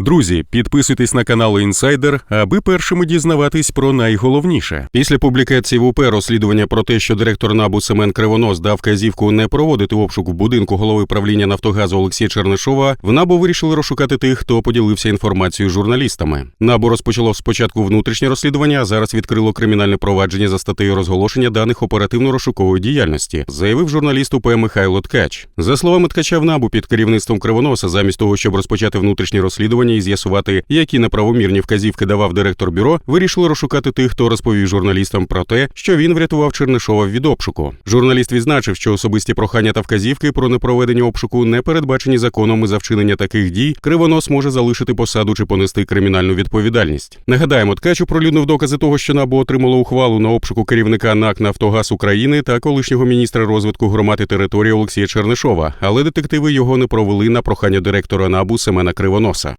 Друзі, підписуйтесь на канал Інсайдер, аби першими дізнаватись про найголовніше. Після публікації в УП розслідування про те, що директор НАБУ Семен Кривонос дав казівку не проводити обшук в будинку голови правління Нафтогазу Олексія Чернишова, в НАБУ вирішили розшукати тих, хто поділився інформацією з журналістами. НАБУ розпочало спочатку внутрішнє розслідування, а зараз відкрило кримінальне провадження за статтею розголошення даних оперативно-розшукової діяльності, заявив журналіст УП Михайло Ткач. За словами Ткача в НАБУ під керівництвом Кривоноса, замість того, щоб розпочати внутрішнє розслідування і з'ясувати, які неправомірні вказівки давав директор бюро, вирішили розшукати тих, хто розповів журналістам про те, що він врятував Чернишова від обшуку. Журналіст відзначив, що особисті прохання та вказівки про непроведення обшуку не передбачені законом і за вчинення таких дій. Кривонос може залишити посаду чи понести кримінальну відповідальність. Нагадаємо, ткач оприлюднив докази того, що НАБУ отримало ухвалу на обшуку керівника НАК Нафтогаз України та колишнього міністра розвитку громад і території Олексія Чернишова, але детективи його не провели на прохання директора НАБУ Семена Кривоноса.